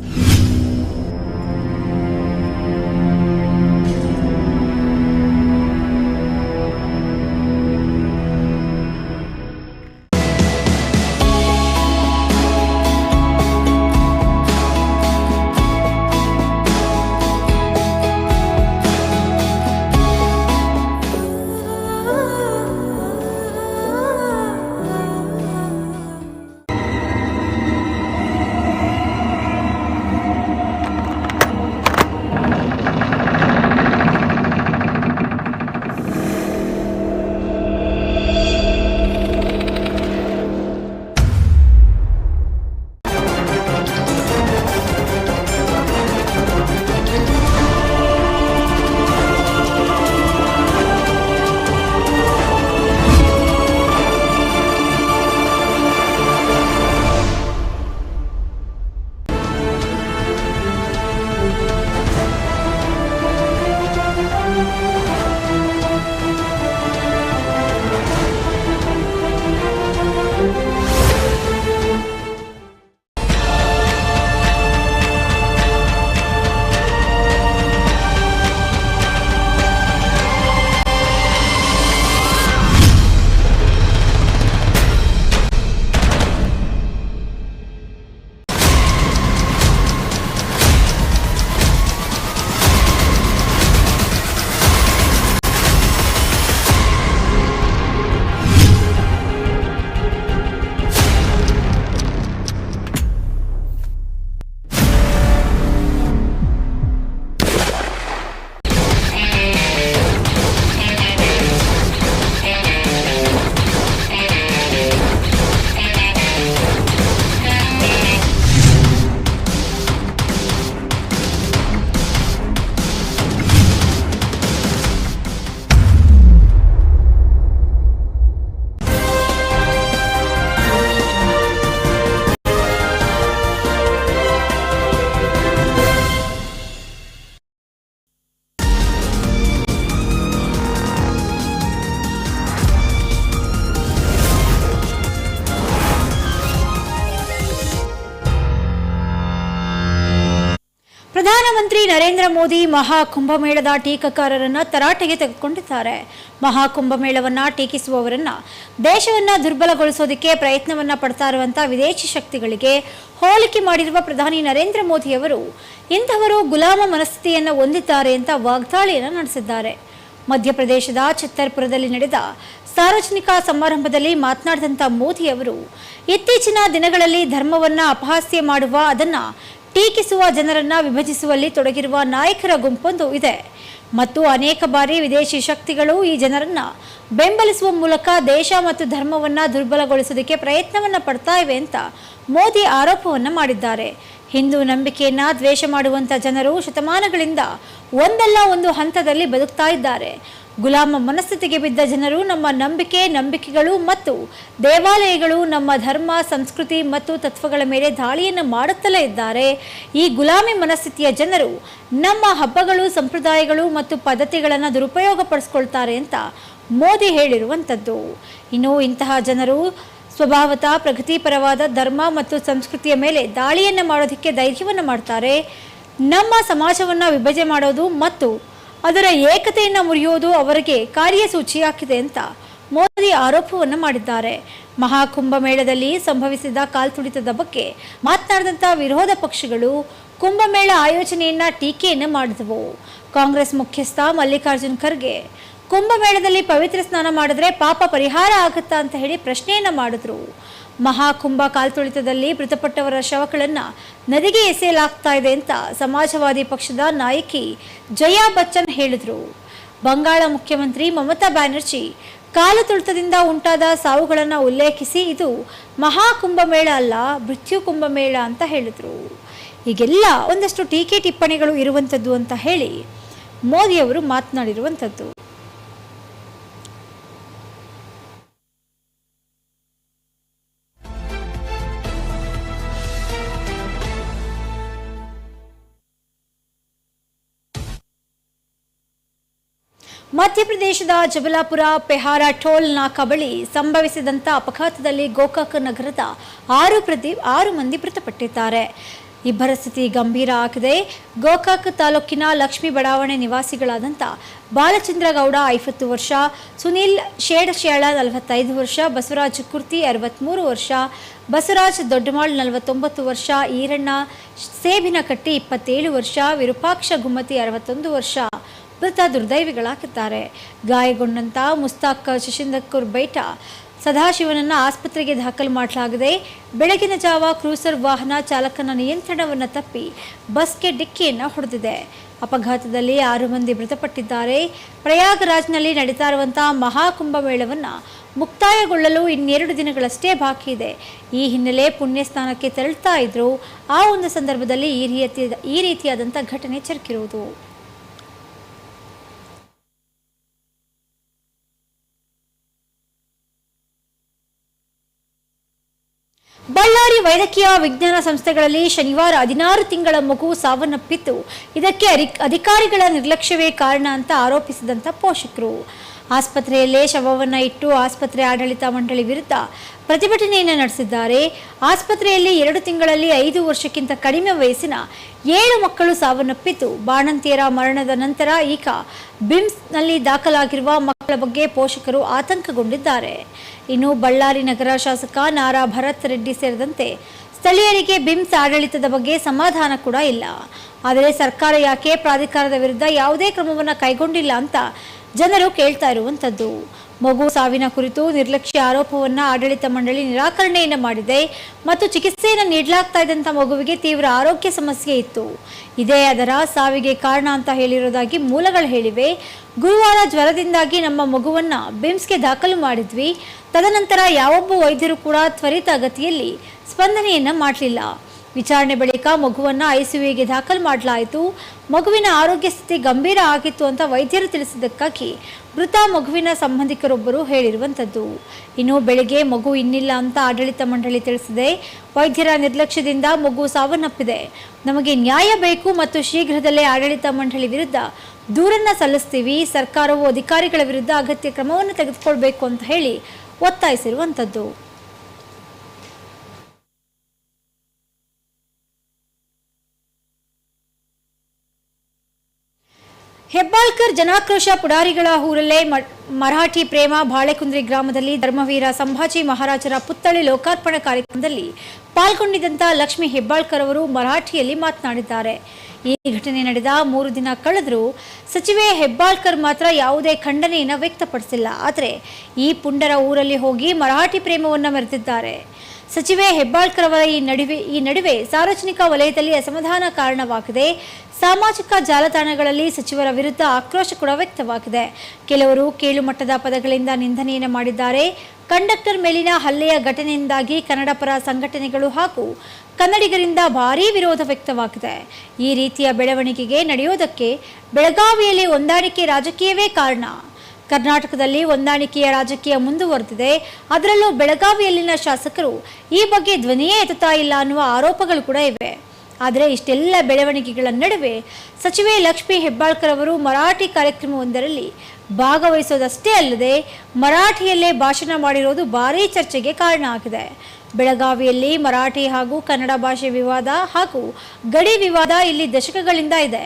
ನರೇಂದ್ರ ಮೋದಿ ಮಹಾ ಕುಂಭಮೇಳದ ಟೀಕಾಕಾರರನ್ನ ತರಾಟೆಗೆ ತೆಗೆದುಕೊಂಡಿದ್ದಾರೆ. ಮಹಾ ಕುಂಭಮೇಳವನ್ನ ಟೀಕಿಸುವವರನ್ನ ದೇಶವನ್ನ ದುರ್ಬಲಗೊಳಿಸೋದಕ್ಕೆ ಪ್ರಯತ್ನವನ್ನ ಪಡ್ತಾ ಇರುವಂತ ವಿದೇಶಿ ಶಕ್ತಿಗಳಿಗೆ ಹೋಲಿಕೆ ಮಾಡಿರುವ ಪ್ರಧಾನಿ ನರೇಂದ್ರ ಮೋದಿ ಅವರು, ಇಂಥವರು ಗುಲಾಮ ಮನಸ್ಥಿತಿಯನ್ನ ಹೊಂದಿದ್ದಾರೆ ಅಂತ ವಾಗ್ದಾಳಿಯನ್ನು ನಡೆಸಿದ್ದಾರೆ. ಮಧ್ಯಪ್ರದೇಶದ ಛತ್ತರ್ಪುರದಲ್ಲಿ ನಡೆದ ಸಾರ್ವಜನಿಕ ಸಮಾರಂಭದಲ್ಲಿ ಮಾತನಾಡಿದಂಥ ಮೋದಿ ಅವರು, ಇತ್ತೀಚಿನ ದಿನಗಳಲ್ಲಿ ಧರ್ಮವನ್ನ ಅಪಹಾಸ್ಯ ಮಾಡುವ, ಅದನ್ನ ಟೀಕಿಸುವ ಜನರನ್ನ ವಿಭಜಿಸುವಲ್ಲಿ ತೊಡಗಿರುವ ನಾಯಕರ ಗುಂಪೊಂದು ಇದೆ. ಮತ್ತು ಅನೇಕ ಬಾರಿ ವಿದೇಶಿ ಶಕ್ತಿಗಳು ಈ ಜನರನ್ನ ಬೆಂಬಲಿಸುವ ಮೂಲಕ ದೇಶ ಮತ್ತು ಧರ್ಮವನ್ನ ದುರ್ಬಲಗೊಳಿಸೋದಕ್ಕೆ ಪ್ರಯತ್ನವನ್ನ ಪಡ್ತಾ ಇವೆ ಅಂತ ಮೋದಿ ಆರೋಪವನ್ನ ಮಾಡಿದ್ದಾರೆ. ಹಿಂದೂ ನಂಬಿಕೆಯನ್ನ ದ್ವೇಷ ಮಾಡುವಂತ ಜನರು ಶತಮಾನಗಳಿಂದ ಒಂದಲ್ಲ ಒಂದು ಹಂತದಲ್ಲಿ ಬದುಕ್ತಾ ಇದ್ದಾರೆ. ಗುಲಾಮ ಮನಸ್ಥಿತಿಗೆ ಬಿದ್ದ ಜನರು ನಮ್ಮ ನಂಬಿಕೆ, ನಂಬಿಕೆಗಳು ಮತ್ತು ದೇವಾಲಯಗಳು ನಮ್ಮ ಧರ್ಮ, ಸಂಸ್ಕೃತಿ ಮತ್ತು ತತ್ವಗಳ ಮೇಲೆ ದಾಳಿಯನ್ನು ಮಾಡುತ್ತಲೇ ಇದ್ದಾರೆ. ಈ ಗುಲಾಮಿ ಮನಸ್ಥಿತಿಯ ಜನರು ನಮ್ಮ ಹಬ್ಬಗಳು, ಸಂಪ್ರದಾಯಗಳು ಮತ್ತು ಪದ್ಧತಿಗಳನ್ನು ದುರುಪಯೋಗಪಡಿಸ್ಕೊಳ್ತಾರೆ ಅಂತ ಮೋದಿ ಹೇಳಿರುವಂಥದ್ದು. ಇನ್ನು ಇಂತಹ ಜನರು ಸ್ವಭಾವತ ಪ್ರಗತಿಪರವಾದ ಧರ್ಮ ಮತ್ತು ಸಂಸ್ಕೃತಿಯ ಮೇಲೆ ದಾಳಿಯನ್ನು ಮಾಡೋದಕ್ಕೆ ಧೈರ್ಯವನ್ನು ಮಾಡ್ತಾರೆ. ನಮ್ಮ ಸಮಾಜವನ್ನು ವಿಭಜನೆ ಮಾಡೋದು ಮತ್ತು ಅದರ ಏಕತೆಯನ್ನು ಮುರಿಯೋದು ಅವರಿಗೆ ಕಾರ್ಯಸೂಚಿಯಾಗಿದೆ ಅಂತ ಮೋದಿ ಆರೋಪವನ್ನು ಮಾಡಿದ್ದಾರೆ. ಮಹಾಕುಂಭಮೇಳದಲ್ಲಿ ಸಂಭವಿಸಿದ ಕಾಲ್ತುಳಿತದ ಬಗ್ಗೆ ಮಾತನಾಡಿದಂಥ ವಿರೋಧ ಪಕ್ಷಗಳು ಕುಂಭಮೇಳ ಆಯೋಜನೆಯನ್ನ ಟೀಕೆಯನ್ನು ಮಾಡಿದವು. ಕಾಂಗ್ರೆಸ್ ಮುಖ್ಯಸ್ಥ ಮಲ್ಲಿಕಾರ್ಜುನ್ ಖರ್ಗೆ ಕುಂಭಮೇಳದಲ್ಲಿ ಪವಿತ್ರ ಸ್ನಾನ ಮಾಡಿದ್ರೆ ಪಾಪ ಪರಿಹಾರ ಆಗುತ್ತಾ ಅಂತ ಹೇಳಿ ಪ್ರಶ್ನೆಯನ್ನ ಮಾಡಿದ್ರು. ಮಹಾಕುಂಭ ಕಾಲ್ತುಳಿತದಲ್ಲಿ ಮೃತಪಟ್ಟವರ ಶವಗಳನ್ನು ನದಿಗೆ ಎಸೆಯಲಾಗ್ತಾ ಇದೆ ಅಂತ ಸಮಾಜವಾದಿ ಪಕ್ಷದ ನಾಯಕಿ ಜಯಾ ಬಚ್ಚನ್ ಹೇಳಿದರು. ಬಂಗಾಳ ಮುಖ್ಯಮಂತ್ರಿ ಮಮತಾ ಬ್ಯಾನರ್ಜಿ ಕಾಲು ತುಳಿತದಿಂದ ಉಂಟಾದ ಸಾವುಗಳನ್ನು ಉಲ್ಲೇಖಿಸಿ ಇದು ಮಹಾ ಕುಂಭಮೇಳ ಅಲ್ಲ, ಮೃತ್ಯು ಕುಂಭಮೇಳ ಅಂತ ಹೇಳಿದರು. ಹೀಗೆಲ್ಲ ಒಂದಷ್ಟು ಟೀಕೆ ಟಿಪ್ಪಣಿಗಳು ಇರುವಂಥದ್ದು ಅಂತ ಹೇಳಿ ಮೋದಿಯವರು ಮಾತನಾಡಿರುವಂಥದ್ದು ಮಧ್ಯಪ್ರದೇಶದ ಜಬಲಾಪುರ, ಪೆಹಾರ ನಾಕಾ ಬಳಿ ಸಂಭವಿಸಿದಂಥ ಅಪಘಾತದಲ್ಲಿ ಗೋಕಾಕ ನಗರದ ಆರು ಪ್ರತಿ ಆರು ಮಂದಿ ಮೃತಪಟ್ಟಿದ್ದಾರೆ. ಇಬ್ಬರ ಸ್ಥಿತಿ ಗಂಭೀರ ಆಗಿದೆ. ಗೋಕಾಕ್ ತಾಲೂಕಿನ ಲಕ್ಷ್ಮೀ ಬಡಾವಣೆ ನಿವಾಸಿಗಳಾದಂಥ ಬಾಲಚಂದ್ರ ಗೌಡ, ಐವತ್ತು ವರ್ಷ, ಸುನಿಲ್ ಶೇಡಶ್ಯಾಳ ನಲವತ್ತೈದು ವರ್ಷ, ಬಸವರಾಜ್ ಕುರ್ತಿ ಅರವತ್ತ್ಮೂರು ವರ್ಷ, ಬಸವರಾಜ್ ದೊಡ್ಡಮಾಳ್, ನಲವತ್ತೊಂಬತ್ತು ವರ್ಷ, ಈರಣ್ಣ ಸೇಬಿನಕಟ್ಟಿ, ಇಪ್ಪತ್ತೇಳು ವರ್ಷ, ವಿರೂಪಾಕ್ಷ ಗುಮ್ಮತಿ, ಅರವತ್ತೊಂದು ವರ್ಷ. ಮೃತ ದುರ್ದೈವಿಗಳಾಗುತ್ತಾರೆ. ಗಾಯಗೊಂಡಂತ ಮುಸ್ತಾಕ್ ಶಶಿಂದಕ್ಕೂರ್ ಬೈಟ ಸದಾಶಿವನನ್ನ ಆಸ್ಪತ್ರೆಗೆ ದಾಖಲು ಮಾಡಲಾಗಿದೆ. ಬೆಳಗಿನ ಜಾವ ಕ್ರೂಸರ್ ವಾಹನ ಚಾಲಕನ ನಿಯಂತ್ರಣವನ್ನು ತಪ್ಪಿ ಬಸ್ಗೆ ಡಿಕ್ಕಿಯನ್ನು ಹೊಡೆದಿದೆ. ಅಪಘಾತದಲ್ಲಿ ಆರು ಮಂದಿ ಮೃತಪಟ್ಟಿದ್ದಾರೆ. ಪ್ರಯಾಗರಾಜ್ನಲ್ಲಿ ನಡೀತಾ ಇರುವಂತಹ ಮಹಾಕುಂಭಮೇಳವನ್ನು ಮುಕ್ತಾಯಗೊಳ್ಳಲು ಇನ್ನೆರಡು ದಿನಗಳಷ್ಟೇ ಬಾಕಿ ಇದೆ. ಈ ಹಿನ್ನೆಲೆ ಪುಣ್ಯ ಸ್ನಾನಕ್ಕೆ ತೆರಳುತ್ತಾ ಇದ್ರು. ಆ ಒಂದು ಸಂದರ್ಭದಲ್ಲಿ ಈ ರೀತಿಯ ಈ ರೀತಿಯಾದಂಥ ಘಟನೆ ಜರುಗಿರುವುದು ಬಳ್ಳಾರಿ ವೈದ್ಯಕೀಯ ವಿಜ್ಞಾನ ಸಂಸ್ಥೆಗಳಲ್ಲಿ ಶನಿವಾರ ಹದಿನಾರು ತಿಂಗಳ ಮಗು ಸಾವನ್ನಪ್ಪಿತ್ತು. ಇದಕ್ಕೆ ಅಧಿಕಾರಿಗಳ ನಿರ್ಲಕ್ಷ್ಯವೇ ಕಾರಣ ಅಂತ ಆರೋಪಿಸಿದಂಥ ಪೋಷಕರು. ಆಸ್ಪತ್ರೆಯಲ್ಲೇ ಶವವನ್ನು ಇಟ್ಟು ಆಸ್ಪತ್ರೆ ಆಡಳಿತ ಮಂಡಳಿ ವಿರುದ್ಧ ಪ್ರತಿಭಟನೆಯನ್ನು ನಡೆಸಿದ್ದಾರೆ. ಆಸ್ಪತ್ರೆಯಲ್ಲಿ ಎರಡು ತಿಂಗಳಲ್ಲಿ ಐದು ವರ್ಷಕ್ಕಿಂತ ಕಡಿಮೆ ವಯಸ್ಸಿನ ಏಳು ಮಕ್ಕಳು ಸಾವನ್ನಪ್ಪಿದ್ದು, ಬಾಣಂತಿಯರ ಮರಣದ ನಂತರ ಈಗ ಬಿಮ್ಸ್ನಲ್ಲಿ ದಾಖಲಾಗಿರುವ ಮಕ್ಕಳ ಬಗ್ಗೆ ಪೋಷಕರು ಆತಂಕಗೊಂಡಿದ್ದಾರೆ. ಇನ್ನು ಬಳ್ಳಾರಿ ನಗರ ಶಾಸಕ ನಾರಾ ಭರತ್ ರೆಡ್ಡಿ ಸೇರಿದಂತೆ ಸ್ಥಳೀಯರಿಗೆ ಬಿಮ್ಸ್ ಆಡಳಿತದ ಬಗ್ಗೆ ಸಮಾಧಾನ ಕೂಡ ಇಲ್ಲ. ಆದರೆ ಸರ್ಕಾರ ಯಾಕೆ ಪ್ರಾಧಿಕಾರದ ವಿರುದ್ಧ ಯಾವುದೇ ಕ್ರಮವನ್ನು ಕೈಗೊಂಡಿಲ್ಲ ಅಂತ ಜನರು ಕೇಳ್ತಾ ಇರುವಂಥದ್ದು ಮಗು ಸಾವಿನ ಕುರಿತು ನಿರ್ಲಕ್ಷ್ಯ ಆರೋಪವನ್ನ ಆಡಳಿತ ಮಂಡಳಿ ನಿರಾಕರಣೆಯನ್ನು ಮಾಡಿದೆ ಮತ್ತು ಚಿಕಿತ್ಸೆಯನ್ನು ನೀಡಲಾಗ್ತಾ ಇದ್ದಂಥ ಮಗುವಿಗೆ ತೀವ್ರ ಆರೋಗ್ಯ ಸಮಸ್ಯೆ ಇತ್ತು. ಇದೇ ಅದರ ಸಾವಿಗೆ ಕಾರಣ ಅಂತ ಹೇಳಿರೋದಾಗಿ ಮೂಲಗಳು ಹೇಳಿವೆ. ಗುರುವಾರ ಜ್ವರದಿಂದಾಗಿ ನಮ್ಮ ಮಗುವನ್ನ ಬಿಮ್ಸ್ಗೆ ದಾಖಲು ಮಾಡಿದ್ವಿ. ತದನಂತರ ಯಾವೊಬ್ಬ ವೈದ್ಯರು ಕೂಡ ತ್ವರಿತ ಗತಿಯಲ್ಲಿ ಸ್ಪಂದನೆಯನ್ನ ಮಾಡಲಿಲ್ಲ. ವಿಚಾರಣೆ ಬಳಿಕ ಮಗುವನ್ನು ಐಸಿಯುಗೆ ದಾಖಲು ಮಾಡಲಾಯಿತು. ಮಗುವಿನ ಆರೋಗ್ಯ ಸ್ಥಿತಿ ಗಂಭೀರ ಆಗಿತ್ತು ಅಂತ ವೈದ್ಯರು ತಿಳಿಸಿದ್ದಕ್ಕಾಗಿ ಮೃತ ಮಗುವಿನ ಸಂಬಂಧಿಕರೊಬ್ಬರು ಹೇಳಿರುವಂಥದ್ದು ಇನ್ನು ಬೆಳಿಗ್ಗೆ ಮಗು ಇನ್ನಿಲ್ಲ ಅಂತ ಆಡಳಿತ ಮಂಡಳಿ ತಿಳಿಸಿದೆ. ವೈದ್ಯರ ನಿರ್ಲಕ್ಷ್ಯದಿಂದ ಮಗು ಸಾವನ್ನಪ್ಪಿದೆ. ನಮಗೆ ನ್ಯಾಯ ಬೇಕು ಮತ್ತು ಶೀಘ್ರದಲ್ಲೇ ಆಡಳಿತ ಮಂಡಳಿ ವಿರುದ್ಧ ದೂರನ್ನ ಸಲ್ಲಿಸ್ತೀವಿ. ಸರ್ಕಾರವು ಅಧಿಕಾರಿಗಳ ವಿರುದ್ಧ ಅಗತ್ಯ ಕ್ರಮವನ್ನು ತೆಗೆದುಕೊಳ್ಬೇಕು ಅಂತ ಹೇಳಿ ಒತ್ತಾಯಿಸಿರುವಂಥದ್ದು ಹೆಬ್ಬಾಳ್ಕರ್ ಜನಾಕ್ರೋಶ ಪುಡಾರಿಗಳ ಊರಲ್ಲೇ ಮರಾಠಿ ಪ್ರೇಮ ಬಾಳೆಕುಂದ್ರಿ ಗ್ರಾಮದಲ್ಲಿ ಧರ್ಮವೀರ ಸಂಭಾಜಿ ಮಹಾರಾಜರ ಪುತ್ಥಳಿ ಲೋಕಾರ್ಪಣೆ ಕಾರ್ಯಕ್ರಮದಲ್ಲಿ ಪಾಲ್ಗೊಂಡಿದ್ದಂಥ ಲಕ್ಷ್ಮಿ ಹೆಬ್ಬಾಳ್ಕರ್ ಅವರು ಮರಾಠಿಯಲ್ಲಿ ಮಾತನಾಡಿದ್ದಾರೆ. ಈ ಘಟನೆ ನಡೆದ ಮೂರು ದಿನ ಕಳೆದರೂ ಸಚಿವೆ ಹೆಬ್ಬಾಳ್ಕರ್ ಮಾತ್ರ ಯಾವುದೇ ಖಂಡನೆಯನ್ನು ವ್ಯಕ್ತಪಡಿಸಿಲ್ಲ. ಆದರೆ ಈ ಪುಂಡರ ಊರಲ್ಲಿ ಹೋಗಿ ಮರಾಠಿ ಪ್ರೇಮವನ್ನು ಮೆರೆದಿದ್ದಾರೆ. ಸಚಿವೆ ಹೆಬ್ಬಾಳ್ಕರ್ ಅವರ ಈ ನಡುವೆ ಈ ನಡುವೆ ಸಾರ್ವಜನಿಕ ವಲಯದಲ್ಲಿ ಅಸಮಾಧಾನ ಕಾರಣವಾಗಿದೆ ಸಾಮಾಜಿಕ ಜಾಲತಾಣಗಳಲ್ಲಿ ಸಚಿವರ ವಿರುದ್ಧ ಆಕ್ರೋಶ ಕೂಡ ವ್ಯಕ್ತವಾಗಿದೆ. ಕೆಲವರು ಕೇಳುಮಟ್ಟದ ಪದಗಳಿಂದ ನಿಂದನೆಯನ್ನು ಮಾಡಿದ್ದಾರೆ. ಕಂಡಕ್ಟರ್ ಮೇಲಿನ ಹಲ್ಲೆಯ ಘಟನೆಯಿಂದಾಗಿ ಕನ್ನಡ ಪರ ಸಂಘಟನೆಗಳು ಹಾಗೂ ಕನ್ನಡಿಗರಿಂದ ಭಾರೀ ವಿರೋಧ ವ್ಯಕ್ತವಾಗಿದೆ. ಈ ರೀತಿಯ ಬೆಳವಣಿಗೆಗೆ ನಡೆಯೋದಕ್ಕೆ ಬೆಳಗಾವಿಯಲ್ಲಿ ಹೊಂದಾಣಿಕೆ ರಾಜಕೀಯವೇ ಕಾರಣ. ಕರ್ನಾಟಕದಲ್ಲಿ ಹೊಂದಾಣಿಕೆಯ ರಾಜಕೀಯ ಮುಂದುವರೆದಿದೆ. ಅದರಲ್ಲೂ ಬೆಳಗಾವಿಯಲ್ಲಿನ ಶಾಸಕರು ಈ ಬಗ್ಗೆ ಧ್ವನಿಯೇ ಎತ್ತುತ್ತಾ ಇಲ್ಲ ಅನ್ನುವ ಆರೋಪಗಳು ಕೂಡ ಇವೆ. ಆದರೆ ಇಷ್ಟೆಲ್ಲ ಬೆಳವಣಿಗೆಗಳ ನಡುವೆ ಸಚಿವೆ ಲಕ್ಷ್ಮೀ ಹೆಬ್ಬಾಳ್ಕರ್ ಅವರು ಮರಾಠಿ ಕಾರ್ಯಕ್ರಮವೊಂದರಲ್ಲಿ ಭಾಗವಹಿಸೋದಷ್ಟೇ ಅಲ್ಲದೆ ಮರಾಠಿಯಲ್ಲೇ ಭಾಷಣ ಮಾಡಿರೋದು ಭಾರೀ ಚರ್ಚೆಗೆ ಕಾರಣ ಆಗಿದೆ. ಬೆಳಗಾವಿಯಲ್ಲಿ ಮರಾಠಿ ಹಾಗೂ ಕನ್ನಡ ಭಾಷೆ ವಿವಾದ ಹಾಗೂ ಗಡಿ ವಿವಾದ ಇಲ್ಲಿ ದಶಕಗಳಿಂದ ಇದೆ.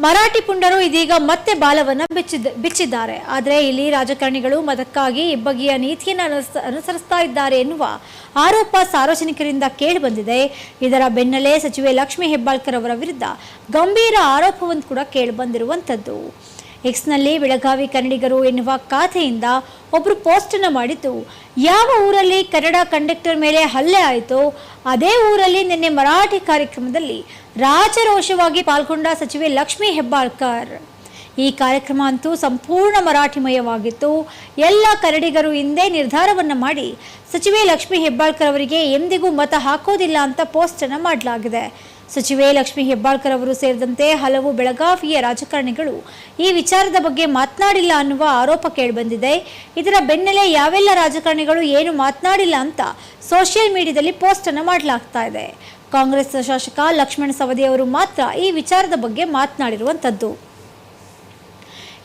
ಮರಾಠಿ ಪುಂಡರು ಇದೀಗ ಮತ್ತೆ ಬಾಲವನ್ನ ಬಿಚ್ಚಿದ, ಬಿಚ್ಚಿದ್ದಾರೆ. ಆದರೆ ಇಲ್ಲಿ ರಾಜಕಾರಣಿಗಳು ಮತಕ್ಕಾಗಿ ಇಬ್ಬಗೆಯ ನೀತಿಯನ್ನು ಅನುಸ- ಅನುಸರಿಸ್ತಾ ಇದ್ದಾರೆ ಎನ್ನುವ ಆರೋಪ ಸಾರ್ವಜನಿಕರಿಂದ ಕೇಳಿಬಂದಿದೆ. ಇದರ ಬೆನ್ನಲ್ಲೇ ಸಚಿವೆ ಲಕ್ಷ್ಮೀ ಹೆಬ್ಬಾಳ್ಕರ್ ಅವರ ವಿರುದ್ಧ ಗಂಭೀರ ಆರೋಪವನ್ನು ಕೂಡ ಕೇಳಿಬಂದಿರುವಂಥದ್ದು. ಎಕ್ಸ್ನಲ್ಲಿ ಬೆಳಗಾವಿ ಕನ್ನಡಿಗರು ಎನ್ನುವ ಖಾತೆಯಿಂದ ಒಬ್ಬರು ಪೋಸ್ಟನ್ನು ಮಾಡಿದ್ದು. ಯಾವ ಊರಲ್ಲಿ ಕನ್ನಡ ಕಂಡಕ್ಟರ್ ಮೇಲೆ ಹಲ್ಲೆ ಆಯಿತೋ, ಅದೇ ಊರಲ್ಲಿ ನಿನ್ನೆ ಮರಾಠಿ ಕಾರ್ಯಕ್ರಮದಲ್ಲಿ ರಾಜರೋಷವಾಗಿ ಪಾಲ್ಗೊಂಡ ಸಚಿವೆ ಲಕ್ಷ್ಮೀ ಹೆಬ್ಬಾಳ್ಕರ್. ಈ ಕಾರ್ಯಕ್ರಮ ಅಂತೂ ಸಂಪೂರ್ಣ ಮರಾಠಿಮಯವಾಗಿತ್ತು. ಎಲ್ಲ ಕನ್ನಡಿಗರು ಹಿಂದೆ ನಿರ್ಧಾರವನ್ನು ಮಾಡಿ ಸಚಿವೆ ಲಕ್ಷ್ಮೀ ಹೆಬ್ಬಾಳ್ಕರ್ ಅವರಿಗೆ ಎಂದಿಗೂ ಮತ ಹಾಕೋದಿಲ್ಲ ಅಂತ ಪೋಸ್ಟನ್ನು ಮಾಡಲಾಗಿದೆ. ಸಚಿವೆ ಲಕ್ಷ್ಮೀ ಹೆಬ್ಬಾಳ್ಕರ್ ಅವರು ಸೇರಿದಂತೆ ಹಲವು ಬೆಳಗಾವಿಯ ರಾಜಕಾರಣಿಗಳು ಈ ವಿಚಾರದ ಬಗ್ಗೆ ಮಾತನಾಡಿಲ್ಲ ಅನ್ನುವ ಆರೋಪ ಕೇಳಿಬಂದಿದೆ. ಇದರ ಬೆನ್ನಲ್ಲೇ ಯಾವೆಲ್ಲ ರಾಜಕಾರಣಿಗಳು ಏನು ಮಾತನಾಡಿಲ್ಲ ಅಂತ ಸೋಷಿಯಲ್ ಮೀಡಿಯಾದಲ್ಲಿ ಪೋಸ್ಟ್ ಅನ್ನು ಮಾಡಲಾಗ್ತಾ ಇದೆ. ಕಾಂಗ್ರೆಸ್ ಶಾಸಕ ಲಕ್ಷ್ಮಣ ಸವದಿ ಅವರು ಮಾತ್ರ ಈ ವಿಚಾರದ ಬಗ್ಗೆ ಮಾತನಾಡಿರುವಂಥದ್ದು.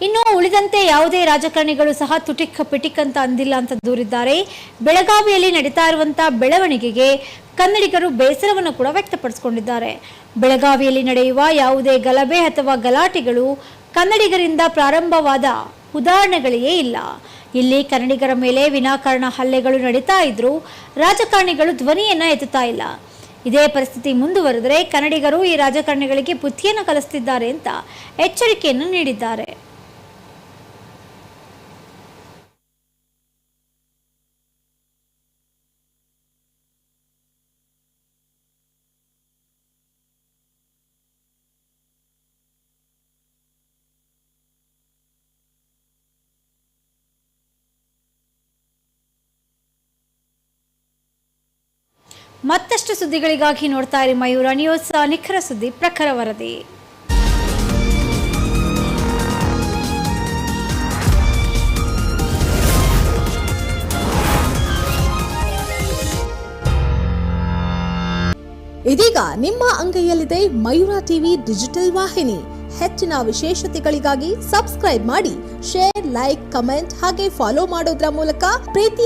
ಇನ್ನು ಉಳಿದಂತೆ ಯಾವುದೇ ರಾಜಕಾರಣಿಗಳು ಸಹ ತುಟಿಕ್ ಪಿಟಿಕ್ ಅಂತ ಅಂದಿಲ್ಲ ಅಂತ ದೂರಿದ್ದಾರೆ. ಬೆಳಗಾವಿಯಲ್ಲಿ ನಡೀತಾ ಇರುವಂತಹ ಬೆಳವಣಿಗೆಗೆ ಕನ್ನಡಿಗರು ಬೇಸರವನ್ನು ಕೂಡ ವ್ಯಕ್ತಪಡಿಸಿಕೊಂಡಿದ್ದಾರೆ. ಬೆಳಗಾವಿಯಲ್ಲಿ ನಡೆಯುವ ಯಾವುದೇ ಗಲಭೆ ಅಥವಾ ಗಲಾಟೆಗಳು ಕನ್ನಡಿಗರಿಂದ ಪ್ರಾರಂಭವಾದ ಉದಾಹರಣೆಗಳೇ ಇಲ್ಲ. ಇಲ್ಲಿ ಕನ್ನಡಿಗರ ಮೇಲೆ ವಿನಾಕಾರಣ ಹಲ್ಲೆಗಳು ನಡೀತಾ ಇದ್ರೂ ರಾಜಕಾರಣಿಗಳು ಧ್ವನಿಯನ್ನ ಎತ್ತುತ್ತಾ ಇಲ್ಲ. ಇದೇ ಪರಿಸ್ಥಿತಿ ಮುಂದುವರೆದರೆ ಕನ್ನಡಿಗರು ಈ ರಾಜಕಾರಣಿಗಳಿಗೆ ಬುದ್ಧಿಯನ್ನು ಕಲಿಸ್ತಿದ್ದಾರೆ ಅಂತ ಎಚ್ಚರಿಕೆಯನ್ನು ನೀಡಿದ್ದಾರೆ. ಮತ್ತಷ್ಟು ಸುದ್ದಿಗಳಿಗಾಗಿ ನೋಡ್ತಾ ಇರಿ ಮಯೂರ ನ್ಯೂಸ್ ನಿಖರ ಸುದ್ದಿ, ಪ್ರಖರ ವರದಿ. ಇದೀಗ ನಿಮ್ಮ ಅಂಗೈಯಲ್ಲಿದೆ ಮಯೂರ ಟಿವಿ ಡಿಜಿಟಲ್ ವಾಹಿನಿ. ಹೆಚ್ಚಿನ ವಿಶೇಷತೆಗಳಿಗಾಗಿ ಸಬ್ಸ್ಕ್ರೈಬ್ ಮಾಡಿ ಶೇರ್ ಲೈಕ್ ಕಮೆಂಟ್ ಹಾಗೆ ಫಾಲೋ ಮಾಡೋದ್ರ ಮೂಲಕ ಪ್ರೀತಿ